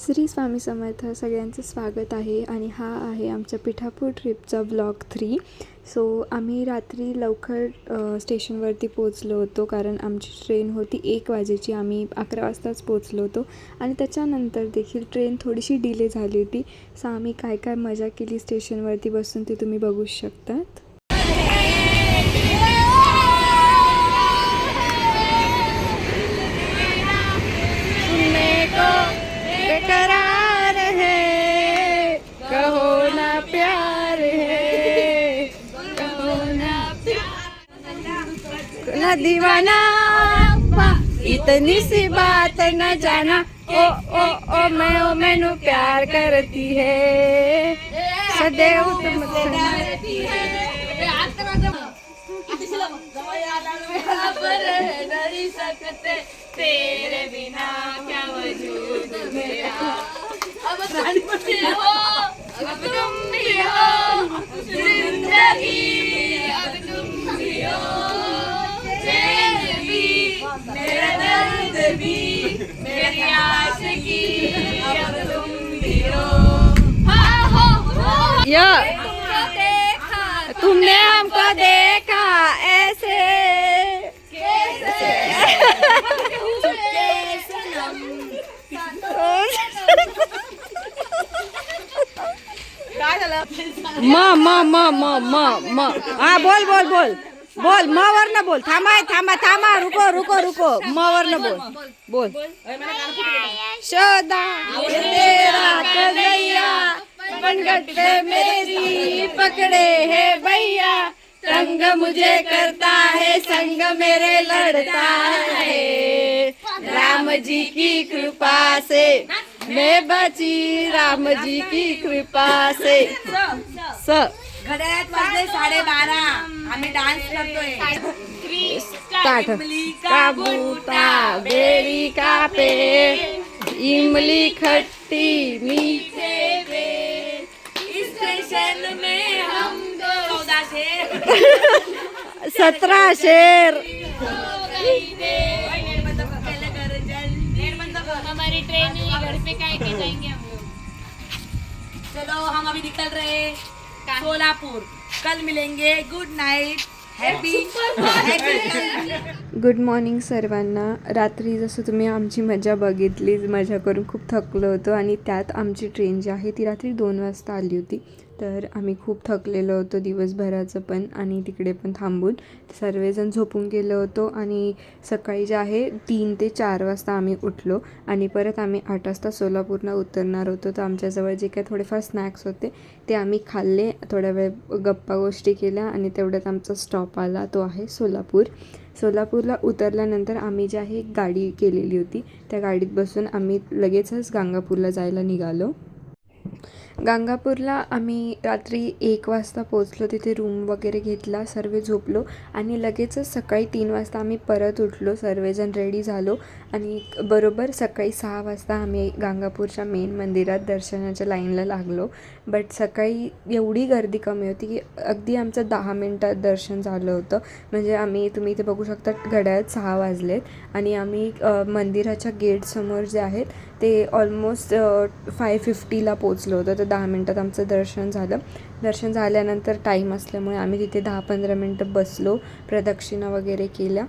श्री स्वामी समर्थ सगळ्यांचं स्वागत आहे आणि हा आहे आमच्या पिठापूर ट्रिपचा ब्लॉग थ्री सो आम्ही रात्री लवकर स्टेशनवरती पोचलो होतो कारण आमची ट्रेन होती एक वाजेची आम्ही अकरा वाजताच पोचलो होतो. आणि त्याच्यानंतर देखील ट्रेन थोडीशी डिले झाली होती. सो आम्ही काय काय मजा केली स्टेशनवरती बसून ते तुम्ही बघू शकतात. ना दीवाना इतनी सी बात न जाना। ओ ओ ओ मैं ओ मैनू प्यार करती है। सदैव डरती तेरे बिना क्या वजूद मेरा अब देखा तुमने हमको देखा ऐसे। म म म म म म. हा बोल बोल बोल. बोल म वर्ण बोल. थांबा थांबा थांबा. रुको रुको रुको. म वर्ण बोल. बोल। ये तेरा कन्हैया मेरी पकड़े है भैया। संग मुझे करता है संग मेरे लड़ता है। राम जी की कृपा से मैं बची राम जी की कृपा से। सर स। घड्याळात वाजले साडेबारा. आम्ही डान्स करतोय. स्टार्ट का बूटा बेरी का पेड़ इमली खट्टी मीठे स्टेशन में हम दो चौदाशे सतरा शेर. हमारी ट्रेन है घर पे काय के जाएंगे हम लोग? चलो हम अभी निकल रहे सोलापुर. कल मिलेंगे. गुड नाइट गुड मॉर्निंग सर्वांना. रात्री जसं तुम्ही आमची मजा बघितली मजा करून खूप थकलो होतो आणि त्यात आमची ट्रेन जी आहे ती रात्री दोन वाजता आली होती. तर आम्ही खूप थकलेलो होतो दिवसभराचं पण आणि तिकडे पण थांबून. सर्वजण झोपून गेलो होतो आणि सकाळी जे आहे तीन ते चार वाजता आम्ही उठलो आणि परत आम्ही आठ वाजता सोलापूरला उतरणार होतो. तर आमच्याजवळ जे काही थोडेफार स्नॅक्स होते ते आम्ही खाल्ले. थोड्या वेळ गप्पा गोष्टी केल्या आणि तेवढ्यात आमचा स्टॉप आला तो आहे सोलापूर. सोलापूरला उतरल्यानंतर आम्ही जी आहे एक गाडी केलेली होती. त्या गाडीत बसून आम्ही लगेचच गांगापूरला जायला निघालो. गांगापूरला आम्ही रात्री एक वाजता पोचलो तिथे रूम वगैरे घेतला सर्व झोपलो आणि लगेचच सकाळी तीन वाजता आम्ही परत उठलो सर्वजण रेडी झालो आणि बरोबर सकाळी सहा वाजता आम्ही गांगापूरच्या मेन मंदिरात दर्शनाच्या लाईनला लागलो. बट सकाळी एवढी गर्दी कमी होती की अगदी आमचं दहा मिनटात दर्शन झालं होतं. म्हणजे आम्ही तुम्ही इथे बघू शकता घड्याळात सहा वाजलेत आणि आम्ही मंदिराच्या गेटसमोर जे आहेत ते ऑलमोस्ट फाय फिफ्टीला पोचलो होतं. तर दहा मिनटात आमचं दर्शन झालं. दर्शन झाल्यानंतर टाईम असल्यामुळे आम्ही तिथे दहा पंधरा मिनटं बसलो प्रदक्षिणा वगैरे केल्या.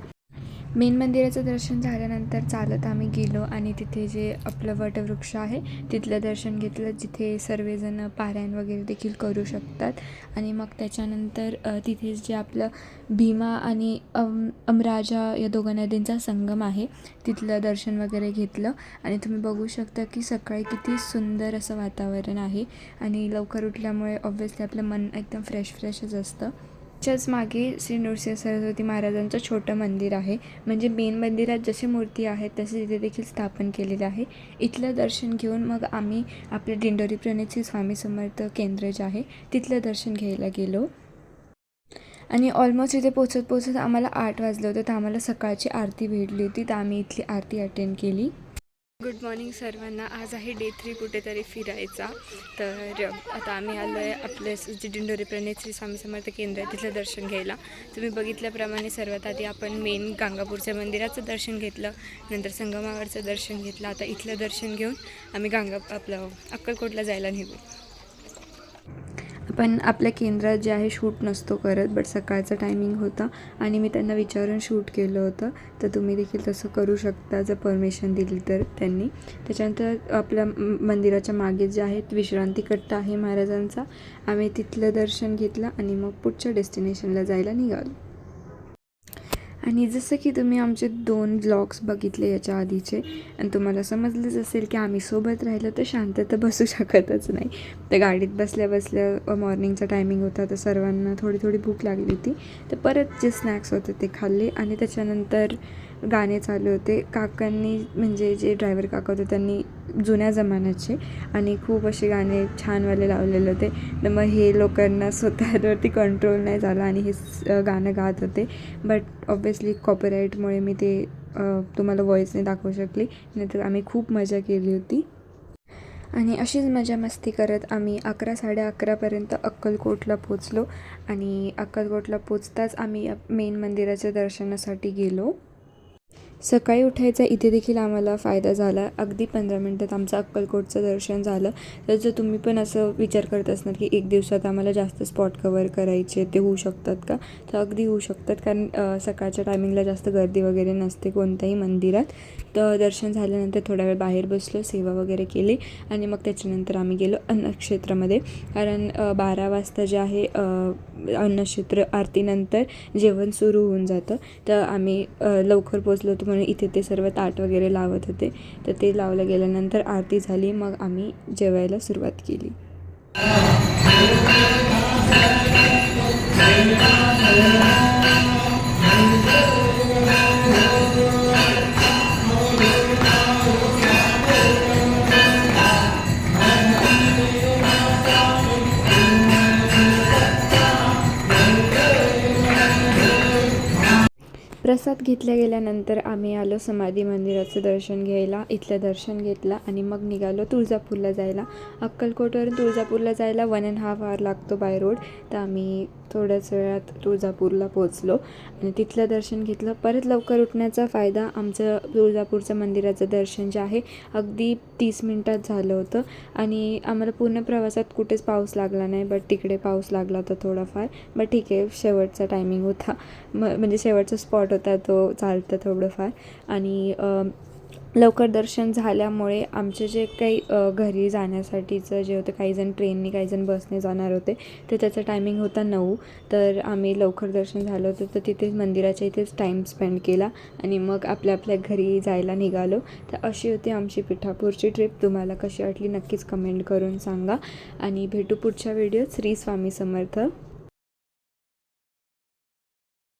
मेन मंदिराचं दर्शन झाल्यानंतर चालत आम्ही गेलो आणि तिथे जे आपलं वटवृक्ष आहे तिथलं दर्शन घेतलं जिथे सर्वजण पारायण वगैरे देखील करू शकतात. आणि मग त्याच्यानंतर तिथेच जे आपलं भीमा आणि अम अमराजा या दोघा नदींचा संगम आहे तिथलं दर्शन वगैरे घेतलं. आणि तुम्ही बघू शकता की सकाळी किती सुंदर असं वातावरण आहे. आणि लवकर उठल्यामुळे ऑब्व्हियसली आपलं मन एकदम फ्रेश फ्रेशच असतं. त्याच्याच मागे श्री नृसिंह सरस्वती महाराजांचं छोटं मंदिर आहे. म्हणजे मेन मंदिरात जशी मूर्ती आहेत तसे तिथे देखील स्थापन केलेलं आहे. इथलं दर्शन घेऊन मग आम्ही आपले दिंडोरी प्रणित स्वामी समर्थ केंद्र जे आहे तिथलं दर्शन घ्यायला गेलो. आणि ऑलमोस्ट इथे पोचत पोचत आम्हाला आठ वाजलं होतं. तर आम्हाला सकाळची आरती भेटली होती. तर आम्ही इथली आरती अटेंड केली. गुड मॉर्निंग सर्वांना. आज आहे डे थ्री कुठेतरी फिरायचा. तर आता आम्ही आलो आहे आपल्या जे दिंडोरी प्रणित श्री स्वामी समर्थ केंद्र आहे तिथलं दर्शन घ्यायला. तुम्ही बघितल्याप्रमाणे सर्वात आधी आपण मेन गांगापूरच्या मंदिराचं दर्शन घेतलं नंतर संगमावरचं दर्शन घेतलं. आता इथलं दर्शन घेऊन आम्ही गांगा आपलं अक्कलकोटला जायला निघू. आपण आपल्या केंद्रात जे आहे शूट नसतो करत बट सकाळचं टायमिंग होता आणि मी त्यांना विचारून शूट केलं होतं. तर तुम्ही देखील तसं करू शकता जर परमिशन दिली तर त्यांनी. त्याच्यानंतर आपल्या मंदिराच्या मागे जे आहेत विश्रांती कट्टा आहे महाराजांचा. आम्ही तिथलं दर्शन घेतलं आणि मग पुढच्या डेस्टिनेशनला जायला निघालो. आणि जसं की तुम्ही आमचे दोन ब्लॉग्स बघितले याच्या आधीचे आणि तुम्हाला समजलंच असेल की आम्ही सोबत राहिलं तर शांत तर बसू शकतच नाही. तर गाडीत बसल्या बसल्या मॉर्निंगचा टायमिंग होता तर सर्वांना थोडी थोडी भूक लागली होती. तर परत जे स्नॅक्स होते ते खाल्ले आणि त्याच्यानंतर गाणे चालू होते. काकांनी म्हणजे जे ड्रायव्हर काका होते त्यांनी जुन्या जमान्याचे आणि खूप असे गाणे छानवाले लावलेले होते. तर मग हे लोकांना स्वतःवरती कंट्रोल नाही झाला आणि हे गाणं गात होते. बट ऑब्वियसली कॉपीराईटमुळे मी ते तुम्हाला व्हॉईस नाही दाखवू शकली. नाहीतर आम्ही खूप मजा केली होती. आणि अशीच मजा मस्ती करत आम्ही अकरा साडे अकरापर्यंत अक्कलकोटला पोचलो आणि अक्कलकोटला पोचताच आम्ही मेन मंदिराच्या दर्शनासाठी गेलो. सकाळी उठायचा इथे देखील आम्हाला फायदा झाला. अगदी पंधरा मिनटात आमचं अक्कलकोटचं दर्शन झालं. तर जर तुम्ही पण असं विचार करत असणार की एक दिवसात आम्हाला जास्त स्पॉट कवर करायचे ते होऊ शकतात का? तर अगदी होऊ शकतात. कारण सकाळच्या टायमिंगला जास्त गर्दी वगैरे नसते कोणत्याही मंदिरात. तर दर्शन झाल्यानंतर थोडा वेळ बाहेर बसलो सेवा वगैरे केली आणि मग त्याच्यानंतर आम्ही गेलो अन्नक्षेत्रामध्ये. कारण बारा वाजता जे आहे अन्नक्षेत्र आरतीनंतर जेवण सुरू होऊन जातं. तर आम्ही लवकर पोचलो होतो म्हणून इथे ते सर्व ताट वगैरे लावत होते. तर ते लावलं गेल्यानंतर आरती झाली. मग आम्ही जेवायला सुरुवात केली. प्रसाद घेतल्या गेल्यानंतर आम्ही आलो समाधी मंदिराचं दर्शन घ्यायला. इथलं दर्शन घेतलं आणि मग निघालो तुळजापूरला जायला. अक्कलकोटवरून तुळजापूरला जायला वन अँड हाफ आवर लागतो बाय रोड तर आम्ही थोड्याच वेळात तुळजापूरला पोचलो आणि तिथलं दर्शन घेतलं. परत लवकर उठण्याचा फायदा आमचं तुळजापूरचं मंदिराचं दर्शन जे आहे अगदी तीस मिनटात झालं होतं. आणि आम्हाला पूर्ण प्रवासात कुठेच पाऊस लागला नाही बट तिकडे पाऊस लागला होता थोडाफार. बट ठीक आहे शेवटचा टायमिंग होता. म म्हणजे शेवटचा स्पॉट होता तो चालतं थोडंफार. आणि लवकर दर्शन झाल्यामुळे आमचे जे काही घरी जाण्यासाठीचं जे होतं काही जण ट्रेनने काही जण बसने जाणार होते तर त्याचा टायमिंग होता नऊ. तर आम्ही लवकर दर्शन झालं होतं तर तिथेच मंदिराच्या इथेच टाईम स्पेंड केला आणि मग आपल्या आपल्या घरी जायला निघालो. तर अशी होती आमची पिठापूरची ट्रिप तुम्हाला कशी वाटली नक्कीच कमेंट करून सांगा. आणि भेटू पुढच्या व्हिडिओत श्री स्वामी समर्थ.